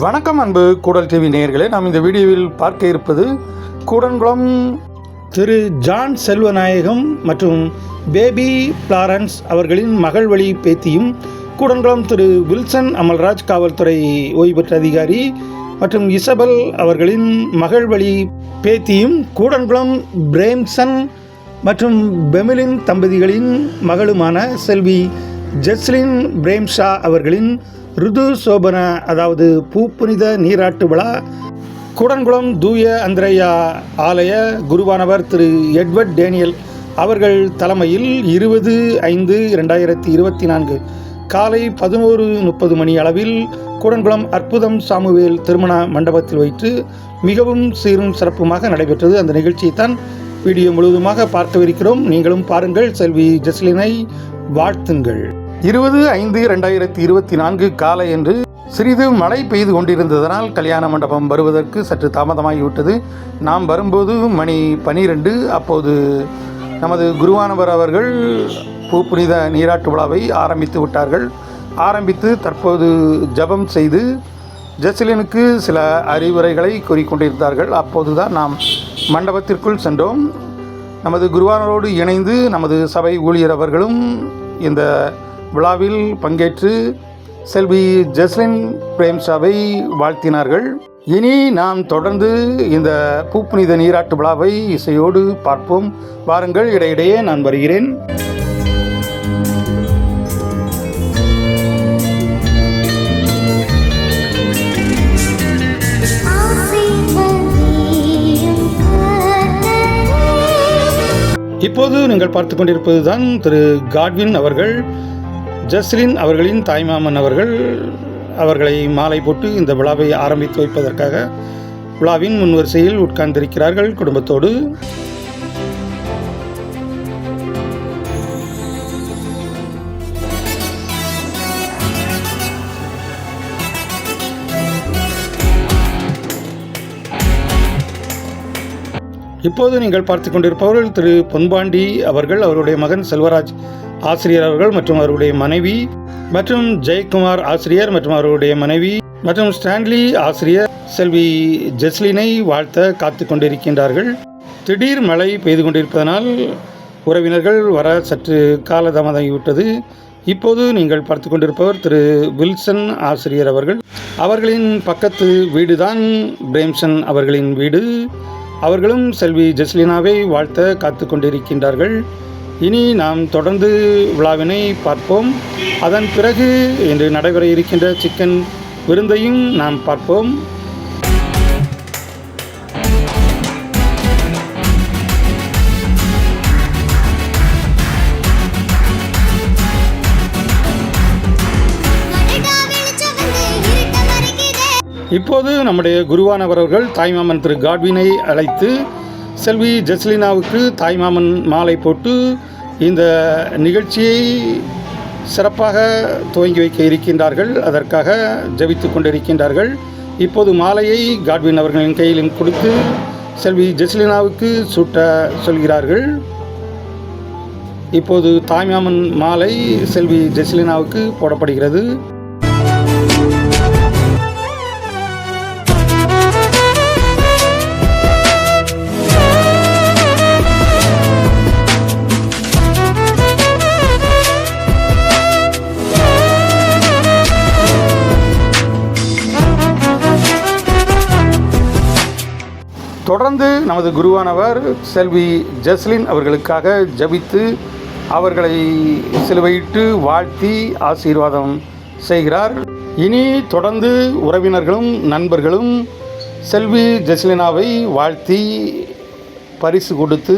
வணக்கம் அன்பு கூடல் டிவி நேயர்களே நாம் இந்த வீடியோவில் பார்க்க இருப்பது கூடன்குளம். திரு ஜான் செல்வநாயகம் மற்றும் பேபி பிளாரன்ஸ் அவர்களின் மகள் வழி பேத்தியும் கூடன்குளம் திரு வில்சன் அமல்ராஜ் காவல்துறை ஓய்வு பெற்ற அதிகாரி மற்றும் இசபெல் அவர்களின் மகள் வழி பேத்தியும் கூடன்குளம் பிரேம்சன் மற்றும் பெமிலின் தம்பதிகளின் மகளுமான செல்வி ஜெஸ்லின் பிரேம்ஷா அவர்களின் ருது சோபன அதாவது பூப்புனித நீராட்டு விழா. கூடன்குளம் தூய அந்திரையா ஆலய குருவானவர் திரு எட்வர்ட் டேனியல் அவர்கள் தலைமையில் இருபது ஐந்து இரண்டாயிரத்தி இருபத்தி நான்கு காலை பதினோரு முப்பது மணி அளவில் கூடன்குளம் அற்புதம் சாமுவேல் திருமண மண்டபத்தில் வைத்து மிகவும் சீரும் சிறப்புமாக நடைபெற்றது. அந்த நிகழ்ச்சியை தான் வீடியோ முழுவதுமாக பார்க்கவிருக்கிறோம். நீங்களும் பாருங்கள். செல்வி ஜெஸ்லினை வாழ்த்துங்கள். இருபது ஐந்து ரெண்டாயிரத்தி இருபத்தி நான்கு காலை என்று சிறிது மழை பெய்து கொண்டிருந்ததனால் கல்யாண மண்டபம் வருவதற்கு சற்று தாமதமாகிவிட்டது. நாம் வரும்போது மணி பனிரெண்டு. அப்போது நமது குருவானவர் அவர்கள் பூப்புனித நீராட்டு விழாவை ஆரம்பித்து விட்டார்கள். ஆரம்பித்து தற்போது ஜபம் செய்து ஜெஸ்லினுக்கு சில அறிவுரைகளை கூறிக்கொண்டிருந்தார்கள். அப்போதுதான் நாம் மண்டபத்திற்குள் சென்றோம். நமது குருவானரோடு இணைந்து நமது சபை ஊழியர் அவர்களும் இந்த விழாவில் பங்கேற்று செல்வி ஜெஸ்லின் பிரேம்ஷாவை வாழ்த்தினார்கள். இனி நாம் தொடர்ந்து இந்த பூப்புனித நீராட்டு விழாவை இசையோடு பார்ப்போம். வாருங்கள் இடையிடையே நான் வருகிறேன். இப்போது நீங்கள் பார்த்து கொண்டிருப்பது தான் திரு காட்வின் அவர்கள். ஜஸ்லின் அவர்களின் தாய்மாமன் அவர்கள் அவர்களை மாலை போட்டு இந்த விழாவை ஆரம்பித்து வைப்பதற்காக விழாவின் முன்வரிசையில் உட்கார்ந்திருக்கிறார்கள் குடும்பத்தோடு. இப்போது நீங்கள் பார்த்து கொண்டிருப்பவர்கள் திரு பொன்பாண்டி அவர்கள் அவருடைய மகன் செல்வராஜ் ஆசிரியர் அவர்கள் மற்றும் அவருடைய மனைவி மற்றும் ஜெயக்குமார் ஆசிரியர் மற்றும் அவருடைய மனைவி மற்றும் ஸ்டான்லி ஆசிரியர் செல்வி ஜெஸ்லினை வாழ்த்த காத்து கொண்டிருக்கின்றார்கள். திடீர் மழை பெய்து கொண்டிருப்பதனால் உறவினர்கள் வர சற்று காலதாமதமாகிவிட்டது. இப்போது நீங்கள் பார்த்து கொண்டிருப்பவர் திரு வில்சன் ஆசிரியர் அவர்கள். அவர்களின் பக்கத்து வீடுதான் பிரேம்சன் அவர்களின் வீடு. அவர்களும் செல்வி ஜெஸ்லினாவை வாழ்த்த காத்து கொண்டிருக்கின்றார்கள். இனி நாம் தொடர்ந்து விழாவினை பார்ப்போம். அதன் பிறகு இன்று நடைபெற இருக்கின்ற சிக்கன் விருந்தையும் நாம் பார்ப்போம். இப்போது நம்முடைய குருவானவர் அவர்கள் தாய்மாமன் திரு காட்வினை அழைத்து செல்வி ஜெஸ்லினாவுக்கு தாய்மாமன் மாலை போட்டு இந்த நிகழ்ச்சியை சிறப்பாக துவங்கி வைக்க இருக்கின்றார்கள் அதற்காக ஜபித்து கொண்டிருக்கின்றார்கள். இப்போது மாலையை காட்வின் அவர்களின் கையிலும் கொடுத்து செல்வி ஜெஸ்லினாவுக்கு சூட்ட சொல்கிறார்கள். இப்போது தாய்மாமன் மாலை செல்வி ஜெஸ்லினாவுக்கு போடப்படுகிறது. தொடர்ந்து நமது குருவானவர் செல்வி ஜஸ்லின் அவர்களுக்காக ஜபித்து அவர்களை சிலுவையிட்டு வாழ்த்தி ஆசீர்வாதம் செய்கிறார். இனி தொடர்ந்து உறவினர்களும் நண்பர்களும் செல்வி ஜஸ்லினாவை வாழ்த்தி பரிசு கொடுத்து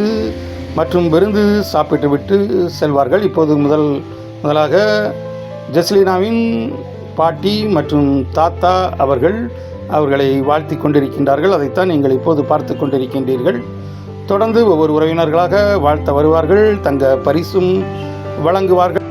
மற்றும் விருந்து சாப்பிட்டுவிட்டு செல்வார்கள். இப்போது முதல் முதலாக ஜஸ்லினாவின் பாட்டி மற்றும் தாத்தா அவர்கள் அவர்களை வாழ்த்தி கொண்டிருக்கின்றார்கள். அதைத்தான் நீங்கள் இப்போது பார்த்து கொண்டிருக்கின்றீர்கள். தொடர்ந்து ஒவ்வொரு உறவினர்களாக வாழ்த்த வருவார்கள். தங்க பரிசும் வழங்குவார்கள்.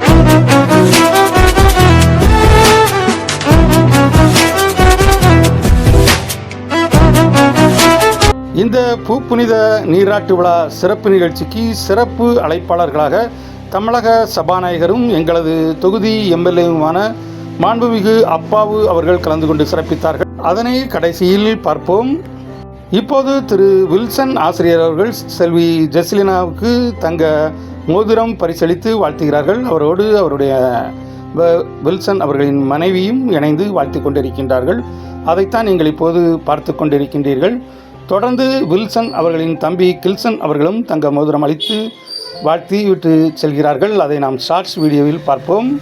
இந்த பூப்புனித நீராட்டு விழா சிறப்பு நிகழ்ச்சிக்கு சிறப்பு அழைப்பாளர்களாக தமிழக சபாநாயகரும் எங்களது தொகுதி எம்எல்ஏவுமான மாண்புமிகு அப்பாவு அவர்கள் கலந்து கொண்டு சிறப்பித்தார்கள். அதனை கடைசியில் பார்ப்போம். இப்போது திரு வில்சன் ஆசிரியர் அவர்கள் செல்வி ஜெஸ்லினாவுக்கு தங்க மோதிரம் பரிசளித்து வாழ்த்துகிறார்கள். அவரோடு அவருடைய வ- வில்சன் அவர்களின் மனைவியும் இணைந்து வாழ்த்து கொண்டிருக்கின்றார்கள். அதைத்தான் நீங்கள் இப்போது பார்த்து கொண்டிருக்கின்றீர்கள். தொடர்ந்து வில்சன் அவர்களின் தம்பி கில்சன் அவர்களும் தங்க மோதிரம் அளித்து வாழ்த்தி விட்டு செல்கிறார்கள். அதை நாம் ஷார்ட்ஸ் வீடியோவில் பார்ப்போம்.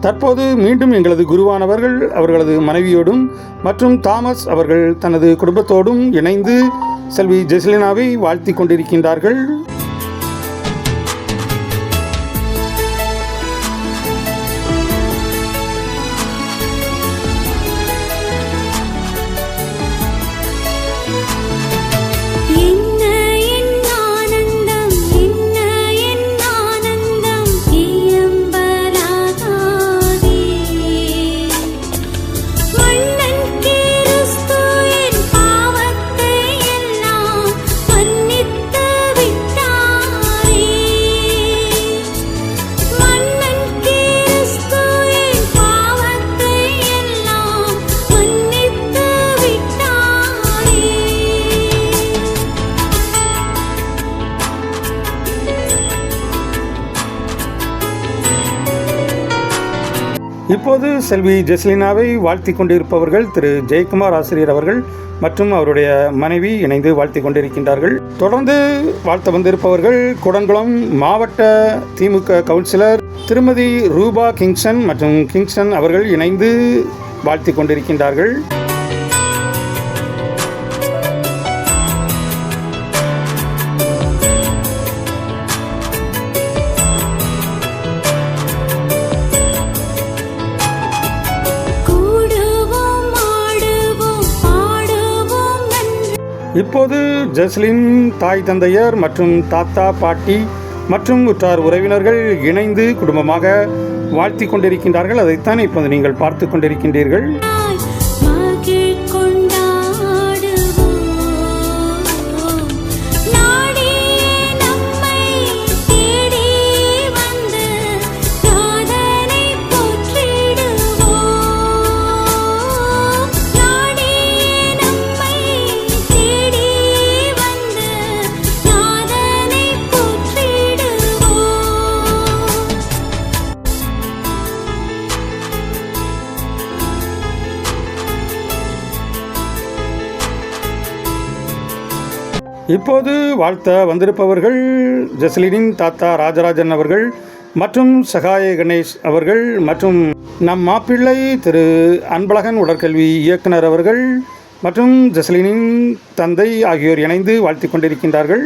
தற்போது மீண்டும் எங்களது குருவானவர்கள் அவர்களது மனைவியோடும் மற்றும் தாமஸ் அவர்கள் தனது குடும்பத்தோடும் இணைந்து செல்வி ஜெசலினாவை வாழ்த்தி கொண்டிருக்கின்றார்கள். இப்போது செல்வி ஜெஸ்லினாவை வாழ்த்தி கொண்டிருப்பவர்கள் திரு ஜெயக்குமார் ஆசிரியர் அவர்கள் மற்றும் அவருடைய மனைவி இணைந்து வாழ்த்தி கொண்டிருக்கின்றார்கள். தொடர்ந்து வாழ்த்த வந்திருப்பவர்கள் குடங்குளம் மாவட்ட திமுக கவுன்சிலர் திருமதி ரூபா கிங்ஸ்டன் மற்றும் கிங்ஸ்டன் அவர்கள் இணைந்து வாழ்த்தி கொண்டிருக்கின்றார்கள். இப்போது ஜெஸ்லின் தாய் தந்தையர் மற்றும் தாத்தா பாட்டி மற்றும் உற்றார் உறவினர்கள் இணைந்து குடும்பமாக வாழ்த்தி கொண்டிருக்கின்றார்கள். அதைத்தான் இப்போது நீங்கள் பார்த்து கொண்டிருக்கின்றீர்கள். இப்போது வாழ்த்த வந்திருப்பவர்கள் ஜஸ்லினின் தாத்தா ராஜராஜன் அவர்கள் மற்றும் சகாய கணேஷ் அவர்கள் மற்றும் நம் மாப்பிள்ளை திரு அன்பழகன் உடற்கல்வி இயக்குனர் அவர்கள் மற்றும் ஜஸ்லினின் தந்தை ஆகியோர் இணைந்து வாழ்த்தி கொண்டிருக்கின்றார்கள்.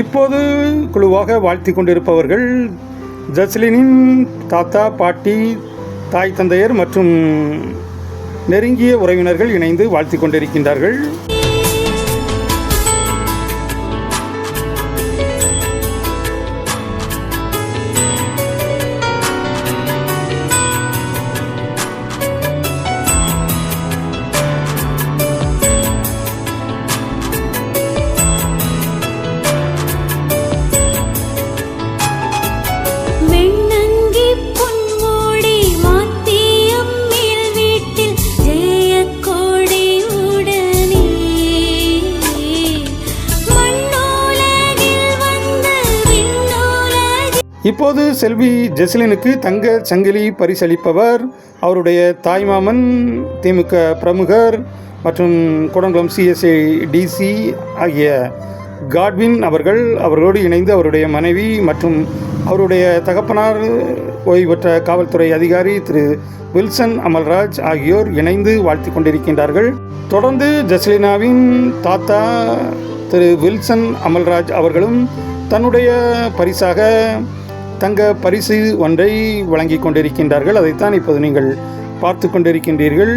இப்போது குழுவாக வாழ்த்தி கொண்டிருப்பவர்கள் ஜஸ்லினின் தாத்தா பாட்டி தாய் தந்தையர் மற்றும் நெருங்கிய உறவினர்கள் இணைந்து வாழ்த்தி கொண்டிருக்கின்றார்கள். இப்போது செல்வி ஜெஸ்லினுக்கு தங்க சங்கிலி பரிசளிப்பவர் அவருடைய தாய்மாமன் திமுக பிரமுகர் மற்றும் குடங்குளம் சிஎஸ்ஐ டிசி ஆகிய காட்வின் அவர்கள் அவர்களோடு இணைந்து அவருடைய மனைவி மற்றும் அவருடைய தகப்பனார் ஓய்வு பெற்ற காவல்துறை அதிகாரி திரு வில்சன் அமல்ராஜ் ஆகியோர் இணைந்து வாழ்த்தி கொண்டிருக்கின்றார்கள். தொடர்ந்து ஜஸ்லினாவின் தாத்தா திரு வில்சன் அமல்ராஜ் அவர்களும் தன்னுடைய பரிசாக தங்க பரிசு ஒன்றை வழங்கி கொண்டிருக்கின்றார்கள். அதைத்தான் இப்போது நீங்கள் பார்த்து கொண்டிருக்கின்றீர்கள்.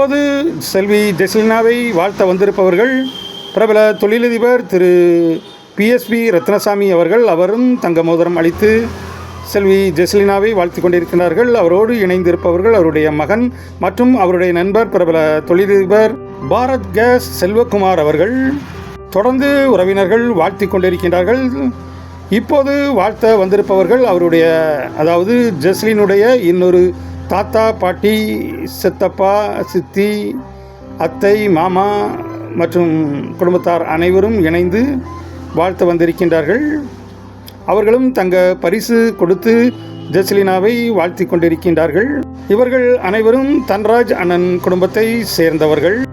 இப்போது செல்வி ஜெஸ்லினாவை வாழ்த்த வந்திருப்பவர்கள் பிரபல தொழிலதிபர் திரு பிஎஸ்பி ரத்னசாமி அவர்கள் அவரும் தங்க மோதிரம் அளித்து செல்வி ஜெஸ்லினாவை வாழ்த்தி கொண்டிருக்கிறார்கள். அவரோடு இணைந்திருப்பவர்கள் அவருடைய மகன் மற்றும் அவருடைய நண்பர் பிரபல தொழிலதிபர் பாரத் கேஸ் செல்வகுமார் அவர்கள். தொடர்ந்து உறவினர்கள் வாழ்த்தி கொண்டிருக்கின்றார்கள். இப்போது வாழ்த்த வந்திருப்பவர்கள் அவருடைய அதாவது ஜெஸ்லினுடைய இன்னொரு தாத்தா பாட்டி சித்தப்பா சித்தி அத்தை மாமா மற்றும் குடும்பத்தார் அனைவரும் இணைந்து வாழ்த்து வந்திருக்கின்றார்கள். அவர்களும் தங்க பரிசு கொடுத்து ஜெஸ்லினாவை வாழ்த்தி கொண்டிருக்கின்றார்கள். இவர்கள் அனைவரும் தன்ராஜ் அண்ணன் குடும்பத்தை சேர்ந்தவர்கள்.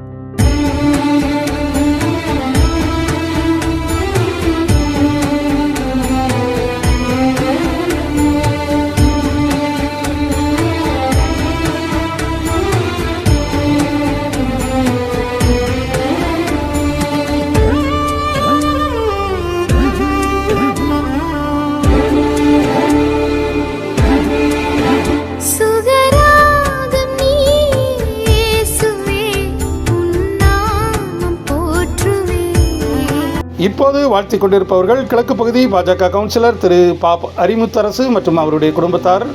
தற்போது வாழ்த்தி கொண்டிருப்பவர்கள் கிழக்கு பகுதி பாஜக கவுன்சிலர் திரு பாப் அரிமுத்தரசு மற்றும் அவருடைய குடும்பத்தார்.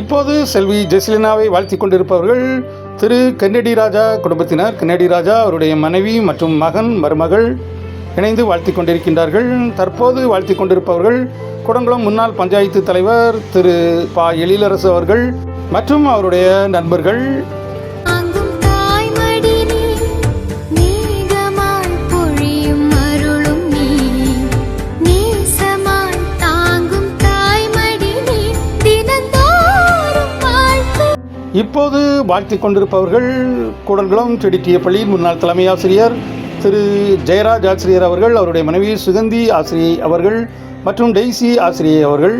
இப்போது செல்வி ஜெசிலினாவை வாழ்த்தி கொண்டிருப்பவர்கள் திரு கென்னடி ராஜா குடும்பத்தினர். கென்னடி ராஜா அவருடைய மனைவி மற்றும் மகன் மருமகள். இணைந்து வாழ்த்தி கொண்டிருக்கின்றார்கள். தற்போது வாழ்த்தி கொண்டிருப்பவர்கள் குடங்குளம் முன்னாள் பஞ்சாயத்து தலைவர் திரு. பா. எழிலரசு அவர்கள் மற்றும் அவருடைய நண்பர்கள். இப்போது வாழ்த்தி கொண்டிருப்பவர்கள் கூடன்குளம் செடிட்டிய பள்ளியின் முன்னாள் தலைமை ஆசிரியர் திரு ஜெயராஜ் ஆசிரியர் அவர்கள் அவருடைய மனைவி சுகந்தி ஆசிரியை அவர்கள் மற்றும் டெய்சி ஆசிரியை அவர்கள்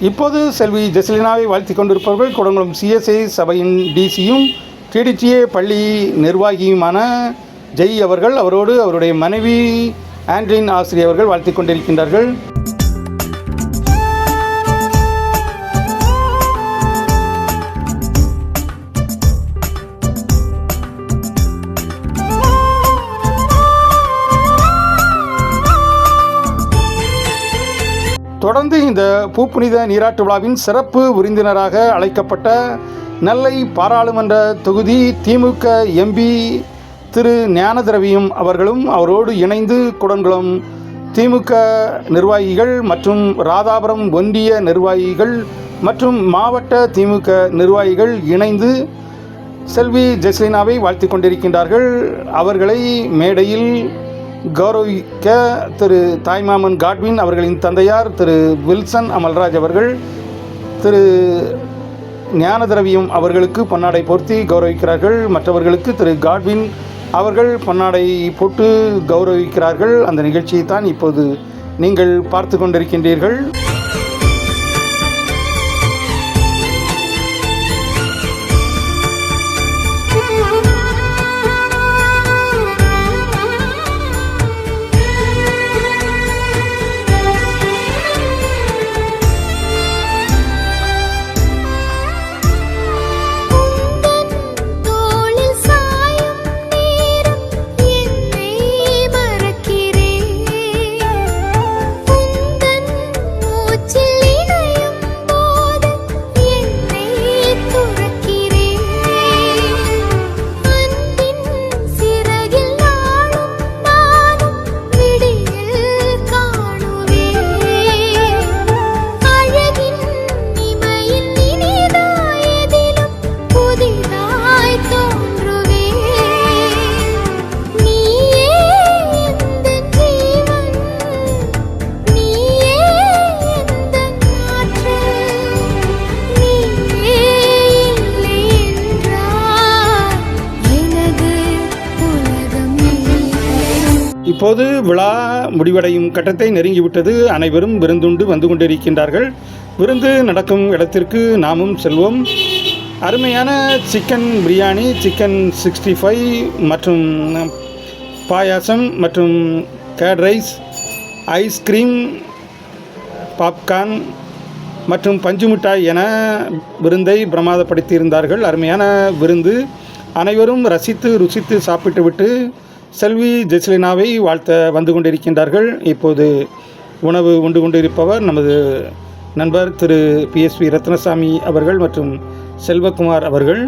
இப்போது செல்வி ஜெசலினாவை வாழ்த்தி கொண்டிருப்பவர்கள் குடங்குளம் சிஎஸ்ஐ சபையின் டிசியும் டிடிடிஏ பள்ளி நிர்வாகியுமான ஜெய் அவர்கள் அவரோடு அவருடைய மனைவி ஆண்ட்ரின் ஆசிரியர் அவர்கள் வாழ்த்தி கொண்டிருக்கின்றார்கள். பூப்புனித நீராட்டு விழாவின் சிறப்பு விருந்தினராக அழைக்கப்பட்ட நெல்லை பாராளுமன்ற தொகுதி திமுக எம்பி திரு ஞானதிரவியம் அவர்களும் அவரோடு இணைந்து குடன்குளம் திமுக நிர்வாகிகள் மற்றும் ராதாபுரம் ஒன்றிய நிர்வாகிகள் மற்றும் மாவட்ட திமுக நிர்வாகிகள் இணைந்து செல்வி ஜெஸ்லினாவை வாழ்த்தி கொண்டிருக்கின்றார்கள். அவர்களை மேடையில் கௌரவிக்க திரு தாய்மாமன் காட்வின் அவர்களின் தந்தையார் திரு வில்சன் அமல்ராஜ் அவர்கள் திரு ஞானதிரவியம் அவர்களுக்கு பொன்னாடை போர்த்தி கௌரவிக்கிறார்கள். மற்றவர்களுக்கு திரு காட்வின் அவர்கள் பொன்னாடை போட்டு கௌரவிக்கிறார்கள். அந்த நிகழ்ச்சியை தான் இப்போது நீங்கள் பார்த்து கொண்டிருக்கின்றீர்கள். இப்போது விழா முடிவடையும் கட்டத்தை நெருங்கிவிட்டது அனைவரும் விருந்துண்டு வந்து கொண்டிருக்கின்றார்கள். விருந்து நடக்கும் இடத்திற்கு நாமும் செல்வோம். அருமையான chicken biryani chicken sixty five மற்றும் பாயாசம் மற்றும் கேட் ரைஸ் ஐஸ்கிரீம் பாப்கார்ன் மற்றும் பஞ்சு மிட்டாய் என விருந்தை பிரமாதப்படுத்தியிருந்தார்கள். அருமையான விருந்து. அனைவரும் ரசித்து ருசித்து சாப்பிட்டுவிட்டு செல்வி ஜெஸ்லினாவை வாழ்த்த வந்து கொண்டிருக்கின்றார்கள். இப்போது உணவு உண்டு கொண்டிருப்பவர் நமது நண்பர் திரு பிஎஸ்வி ரத்னசாமி அவர்கள் மற்றும் செல்வகுமார் அவர்கள்.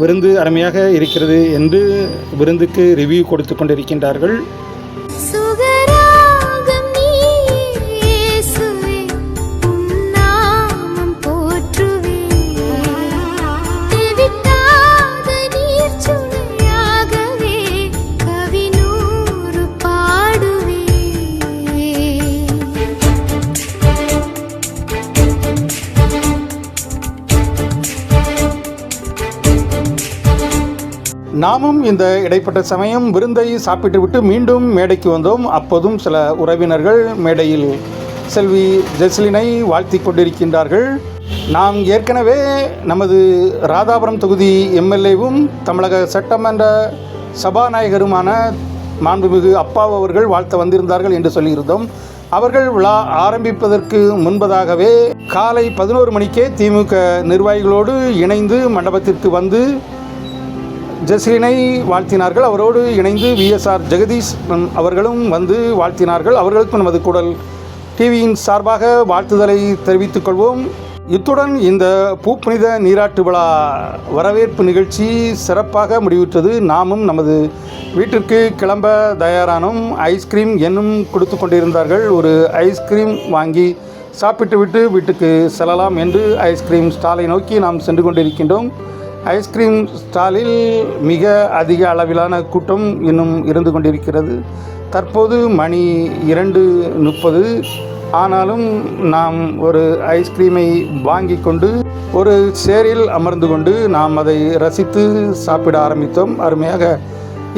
விருந்து அருமையாக இருக்கிறது என்று விருந்துக்கு ரிவ்யூ கொடுத்து கொண்டிருக்கின்றார்கள். நாமும் இந்த இடைப்பட்ட சமயம் விருந்தை சாப்பிட்டுவிட்டு மீண்டும் மேடைக்கு வந்தோம். அப்போதும் சில உறவினர்கள் மேடையில் செல்வி ஜெஸ்லினை வாழ்த்தி கொண்டிருக்கின்றார்கள். நாம் ஏற்கனவே நமது ராதாபுரம் தொகுதி எம்எல்ஏவும் தமிழக சட்டமன்ற சபாநாயகருமான மாண்புமிகு அப்பாவு அவர்கள் வாழ்த்த வந்திருந்தார்கள் என்று சொல்லியிருந்தோம். அவர்கள் விழா ஆரம்பிப்பதற்கு முன்பதாகவே காலை பதினோரு மணிக்கே திமுக நிர்வாகிகளோடு இணைந்து மண்டபத்திற்கு வந்து ஜெஸ்லினை வாழ்த்தினார்கள். அவரோடு இணைந்து விஎஸ்ஆர் ஜெகதீஷ் அவர்களும் வந்து வாழ்த்தினார்கள். அவர்களுக்கும் நமது குடல் டிவியின் சார்பாக வாழ்த்துதலை தெரிவித்துக் கொள்வோம். இத்துடன் இந்த பூப்புனித நீராட்டு விழா வரவேற்பு நிகழ்ச்சி சிறப்பாக முடிவுற்றது. நாமும் நமது வீட்டிற்கு கிளம்ப தயாரானோம். ஐஸ்கிரீம் என்னும் கொடுத்து கொண்டிருந்தார்கள். ஒரு ஐஸ்கிரீம் வாங்கி சாப்பிட்டுவிட்டு வீட்டுக்கு செல்லலாம் என்று ஐஸ்கிரீம் ஸ்டாலை நோக்கி நாம் சென்று கொண்டிருக்கின்றோம். ஐஸ்கிரீம் ஸ்டாலில் மிக அதிக அளவிலான கூட்டம் இன்னும் இருந்து கொண்டிருக்கிறது. தற்போது மணி இரண்டு முப்பது. ஆனாலும் நாம் ஒரு ஐஸ்கிரீமை வாங்கி கொண்டு ஒரு சேரில் அமர்ந்து கொண்டு நாம் அதை ரசித்து சாப்பிட ஆரம்பித்தோம். அருமையாக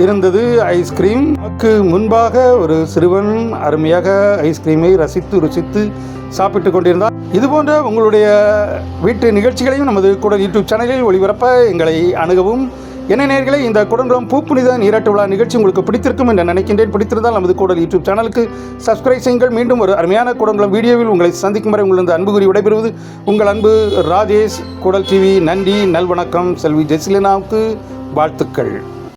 இருந்தது ஐஸ்கிரீம். நமக்கு முன்பாக ஒரு சிறுவன் அருமையாக ஐஸ்கிரீமை ரசித்து ருசித்து சாப்பிட்டு கொண்டிருந்தார் இதுபோன்ற உங்களுடைய வீட்டு நிகழ்ச்சிகளையும் நமது கூட யூடியூப் சேனலில் ஒளிபரப்ப எங்களை அணுகவும். என்ன நேர்களை இந்த குடங்குளம் பூப்புனித நீராட்டு விழா நிகழ்ச்சி உங்களுக்கு பிடித்திருக்கும் என்று நினைக்கின்றேன். பிடித்திருந்தால் நமது குடல் யூடியூப் சேனலுக்கு சப்ஸ்கிரைப் செய்யுங்கள். மீண்டும் ஒரு அருமையான குடங்குளம் வீடியோவில் உங்களை சந்திக்கும் வரை உங்களது அன்பு கூறி விடைபெறுவது உங்கள் அன்பு ராஜேஷ் குடல் டிவி நன்றி நல்வணக்கம் செல்வி ஜெசிலினாவுக்கு வாழ்த்துக்கள்.